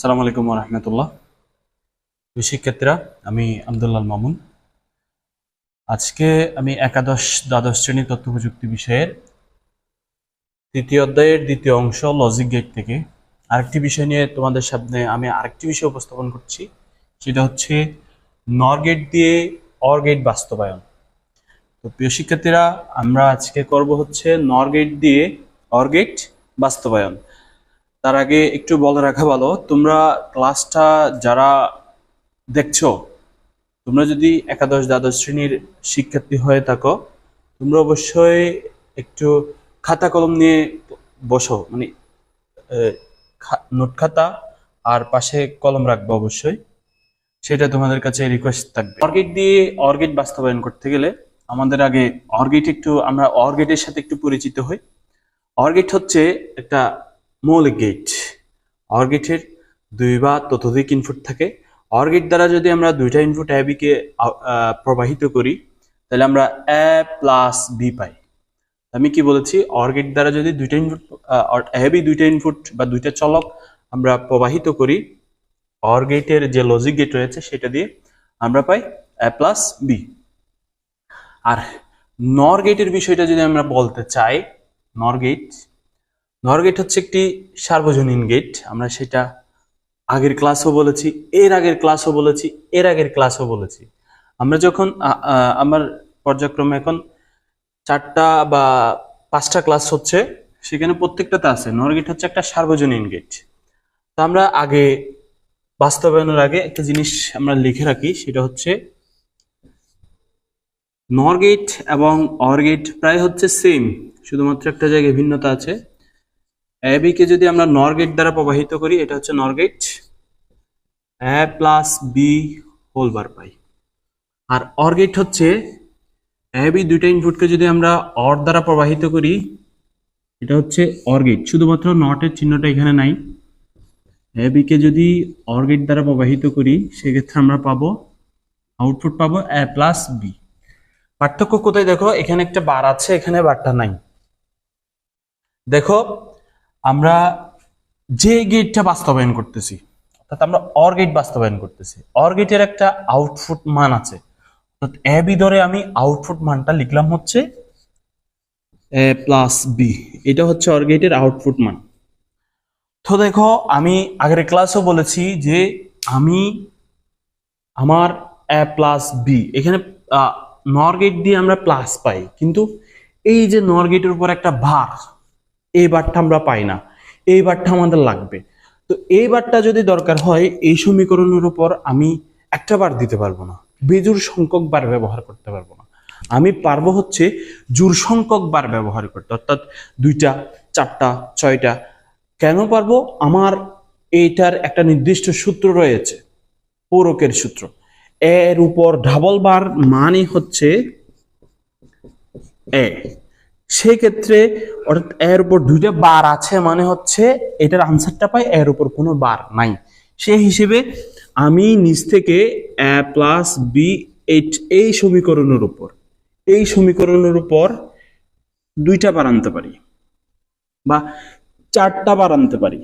আসসালামু আলাইকুম রহমতুল্লাহ। শিক্ষার্থীরা, আমি আবদুল্লাল মামুন। আজকে আমি একাদশ, দ্বাদশ শ্রেণি তথ্য প্রযুক্তি বিষয়ের তৃতীয় অধ্যায়ের দ্বিতীয় অংশ লজিক গেট থেকে। আরেকটি বিষয় নিয়ে তোমাদের সামনে আমি আরেকটি বিষয় উপস্থাপন করছি। সেটা হচ্ছে নর গেট দিয়ে অর গেট বাস্তবায়ন। তো প্রিয় শিক্ষার্থীরা, আমরা আজকে করব হচ্ছে নর গেট দিয়ে অর গেট বাস্তবায়ন। তার আগে একটু বলে রাখা ভালো, তোমরা ক্লাসটা যারা দেখছ, তোমরা যদি একাদশ দ্বাদশ শ্রেণির শিক্ষার্থী হয়ে থাকো, তোমরা অবশ্যই একটু খাতা কলম নিয়ে বসো মানে নোট খাতা আর পাশে কলম রাখবে অবশ্যই। সেটা তোমাদের কাছে রিকোয়েস্ট থাকবে। অর্গেট দিয়ে অর্গেট বাস্তবায়ন করতে গেলে আমাদের আগে অর্গেট একটু, আমরা অর্গেটের সাথে একটু পরিচিত হই। অর্গেট হচ্ছে একটা মৌলিক গেট অর্গেটের দুই বা ততোধিক ইনপুট থাকে। অর্গেট দ্বারা যদি আমরা দুইটা ইনপুট এ প্রবাহিত করি, তাহলে আমরা এ প্লাস বি পাই। আমি কি বলেছি? অর্গেট দ্বারা যদি দুইটা ইনপুট এ বি দুইটা ইনপুট বা দুইটা চলক আমরা প্রবাহিত করি অর গেটের যে লজিক গেট রয়েছে, সেটা দিয়ে আমরা পাই এ প্লাস বি আর নর গেটের বিষয়টা যদি আমরা বলতে চাই নর গেট নর গেট হচ্ছে একটি সার্বজনীন গেট আমরা সেটা আগের ক্লাসও বলেছি, এর আগের ক্লাসও বলেছি, এর আগের ক্লাসও বলেছি। আমরা যখন আমার পর্যায়ক্রমে এখন চারটা বা পাঁচটা ক্লাস হচ্ছে, সেখানে প্রত্যেকটাতে আছে। নর গেট হচ্ছে একটা সার্বজনীন গেট তো আমরা আগে বাস্তবায়নের আগে একটা জিনিস আমরা লিখে রাখি, সেটা হচ্ছে নর গেট এবং অর গেট প্রায় হচ্ছে সেম শুধুমাত্র একটা জায়গায় ভিন্নতা আছে। এবি যদি আমরা নর গেট দ্বারা প্রবাহিত করি, এটা হচ্ছে NOR gate A plus B whole bar পাই। আর অর হচ্ছে এ বি দুইটা ইনপুটকে যদি আমরা অর দ্বারা প্রবাহিত করি, এটা হচ্ছে অর শুধুমাত্র নটের চিহ্নটা এখানে নাই। এ বি কে যদি অর দ্বারা প্রবাহিত করি, সেক্ষেত্রে আমরা পাবো আউটপুট পাবো এ প্লাস বি পার্থক্য কোথায় দেখো? এখানে একটা বার আছে, এখানে বারটা নাই। দেখো আমরা যে গেটটা বাস্তবায়ন করতেছি, অর্থাৎ আমরা অর গেট বাস্তবায়ন করতেছি অর গেটের একটা আউটপুট মান আছে। অর্থাৎ এ বি ধরে আমি আউটপুট মানটা লিখলাম হচ্ছে এ প্লাস বি এটা হচ্ছে অর গেটের আউটপুট মান। তো দেখো, আমি আগের ক্লাসও বলেছি যে আমি আমার এ প্লাস বি এখানে নর গেট দিয়ে আমরা প্লাস পাই, কিন্তু এই যে নর গেটের উপর একটা ভার এই বারটা আমরা পাই না। এই বারটা আমাদের লাগবে। তো এই বারটা যদি দরকার হয়, এই সমীকরণের উপর আমি একটা বার দিতে পারব না। বেজুর সংখ্যক বার ব্যবহার করতে পারব না। আমি পারব হচ্ছে জোর সংখ্যক বার ব্যবহার করতে। অর্থাৎ দুইটা, চারটা, ছয়টা। কেন পারব? আমার এইটার একটা নির্দিষ্ট সূত্র রয়েছে, পৌরকের সূত্র। এর উপর ডাবল বার মানে হচ্ছে এ। সেক্ষেত্রে অর্থাৎ এর উপর দুইটা বার আছে মানে হচ্ছে এটার আনসারটা পাই, এর উপর কোনো বার নাই। সেই হিসেবে আমি নিচ থেকে এ প্লাস বি এইট এই সমীকরণের উপর, এই সমীকরণের উপর দুইটা বার আনতে পারি বা চারটা বার আনতে পারি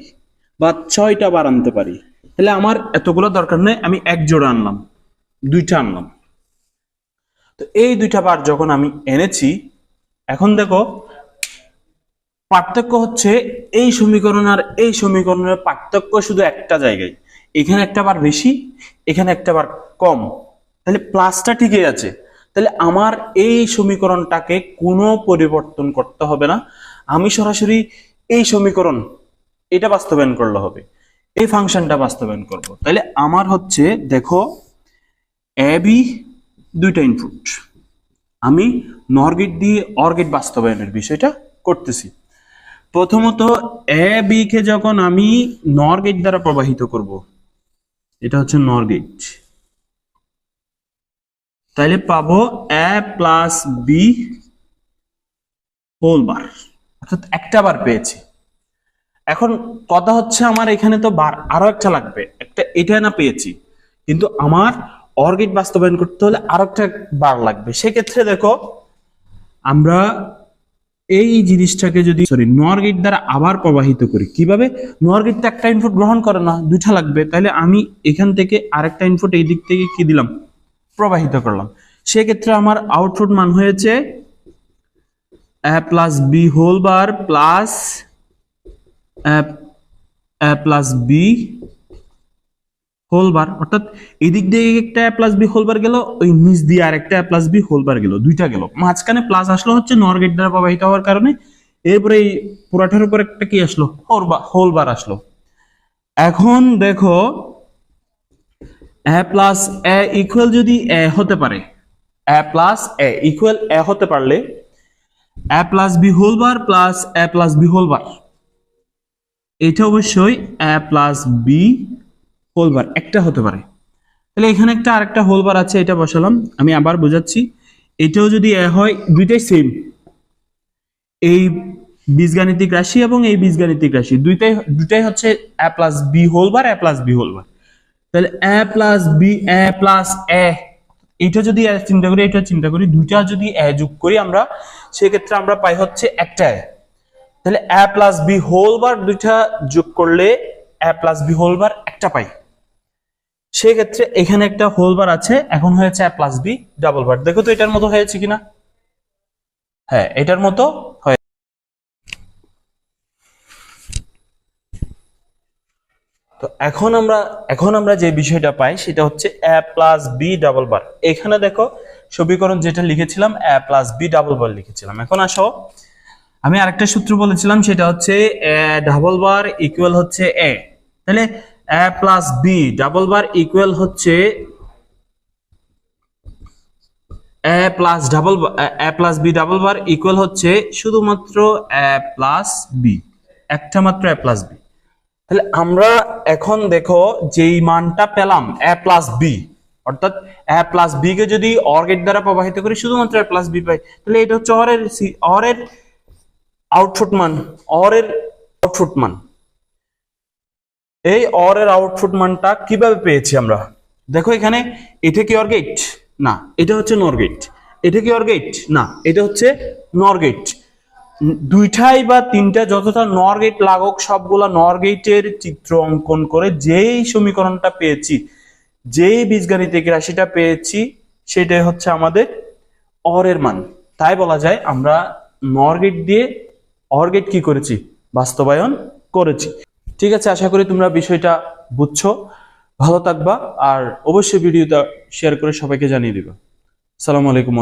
বা ছয়টা বার আনতে পারি। তাহলে আমার এতগুলো দরকার নেই, আমি এক জোড়া আনলাম, দুইটা আনলাম। তো এই দুইটা বার যখন আমি এনেছি এখন দেখো, পার্থক্য হচ্ছে এই সমীকরণ আর এই সমীকরণের পার্থক্য শুধু একটা জায়গায়। এখানে একটা বার বেশি, এখানে একটা বার কম। তাহলে প্লাসটা ঠিকই আছে। তাহলে আমার এই সমীকরণটাকে কোনো পরিবর্তন করতে হবে না। আমি সরাসরি এই সমীকরণ, এটা বাস্তবায়ন করলে হবে। এই ফাংশনটা বাস্তবায়ন করব। তাহলে আমার হচ্ছে, দেখো এ বি দুইটা ইনপুট আমি নরগেট দিয়ে অর্গেট বাস্তবায়নের বিষয়টা করতেছি। প্রথমত, এ, বি, কে যখন আমি নরগেট দ্বারা প্রবাহিত করব, এটা হচ্ছে নরগেট। তাহলে পাবো A plus B whole bar. অর্থাৎ একটা বার পেয়েছি। এখন কথা হচ্ছে, আমার এখানে তো বার আরও একটা লাগবে। একটা, এটা না পেয়েছি। কিন্তু আমার অর্গেট বাস্তবায়ন করতে হলে আরও একটা বার লাগবে। সেক্ষেত্রে দেখো, আমরা এই জিনিসটাকে যদি সরি নর গেট দ্বারা আবার প্রবাহিত করি। কীভাবে? নর গেট তো একটা ইনপুট গ্রহণ করে না, দুইটা লাগবে। তাহলে আমি এখান থেকে আরেকটা ইনপুট এই দিক থেকে কি দিলাম? প্রবাহিত করলাম। সেক্ষেত্রে আমার আউটপুট মান হয়েছে plus B whole bar plus plus B whole bar অর্থাৎ এদিক দিয়ে একটা প্লাস বি হোল বার গেল, ওই নিচ দিয়ে আরেকটা A plus B whole bar গেল, দুইটা গেল। মাঝখানে প্লাস আসলো হচ্ছে নর গেট দ্বারা প্রবাহিত হওয়ার কারণে, এরপরে এই পুরাটার উপর একটা কি আসলো? হোল বার হোল বার আসলো। এখন দেখো এ প্লাস এ ইকুয়াল যদি এ হতে পারে এ প্লাস এ ইকুয়াল এ হতে পারলে A plus B whole bar plus A plus B whole bar এটা অবশ্যই A plus B whole bar একটা হতে পারে। তাহলে এখানে একটা আরেকটা হোল বার আছে, এটা বসালাম। আমি আবার বোঝাচ্ছি, এটাও যদি এ হয়, দুইটাই সেম এই বীজগাণিতিক রাশি এবং এই বীজগাণিতিক রাশি, দুইটাই দুইটাই হচ্ছে A plus B whole bar A plus B whole bar তাহলে A plus B A plus A এটা যদি চিন্তা করি, এটা চিন্তা করি, দুইটা যদি এ যোগ করি আমরা, সেক্ষেত্রে আমরা পাই হচ্ছে একটা এ। তাহলে A plus B whole bar দুইটা যোগ করলে A plus B whole bar একটা পাই। সেক্ষেত্রে এখানে একটা হোল বার আছে, এখন হয়েছে A plus B double bar দেখো তো এটার মতো হয়েছে কিনা? হ্যাঁ এটার মতো হয়ে তো এখন আমরা এখন আমরা যে বিষয়টা পাই, সেটা হচ্ছে A plus B double bar এখানে দেখো, সমীকরণ যেটা লিখেছিলাম A plus B double bar লিখেছিলাম। এখন আসো। আমি আরেকটা সূত্র বলেছিলাম, সেটা হচ্ছে এ ডাবল বার ইকুয়াল হচ্ছে এ তাহলে A plus B double bar equal হচ্ছে A plus double A plus B double bar equal হচ্ছে শুধুমাত্র এ প্লাস বি একটা মাত্র এ প্লাস বি তাহলে আমরা এখন দেখো যেই মানটা পেলাম এ প্লাস বি অর্থাৎ এ প্লাস বি কে যদি অর গেট দ্বারা প্রবাহিত করি, শুধুমাত্র এ প্লাস বি পাই। তাহলে এটা হচ্ছে অরের অরের আউটপুট মান অরের আউটপুট মান। এই অরের আউটপুট মানটা কীভাবে পেয়েছি আমরা? দেখো এখানে, এটা কি অর গেট না, এটা হচ্ছে নর গেট এটা কি অর গেট না, এটা হচ্ছে নর গেট দুইটাই বা তিনটা যতটা নর গেট সবগুলা নর গেটের চিত্র অঙ্কন করে যেই সমীকরণটা পেয়েছি, যেই বীজগাণিতিক রাশিটা পেয়েছি, সেটাই হচ্ছে আমাদের অরের মান। তাই বলা যায় আমরা নর গেট দিয়ে অর গেট কি করেছি? বাস্তবায়ন করেছি। ঠিক আছে, আশা করি তোমরা বিষয়টা বুঝছ, ভালো থাকবা, আর অবশ্যই ভিডিওটা শেয়ার করে সবাইকে জানিয়ে দিবা। সালামু আলাইকুম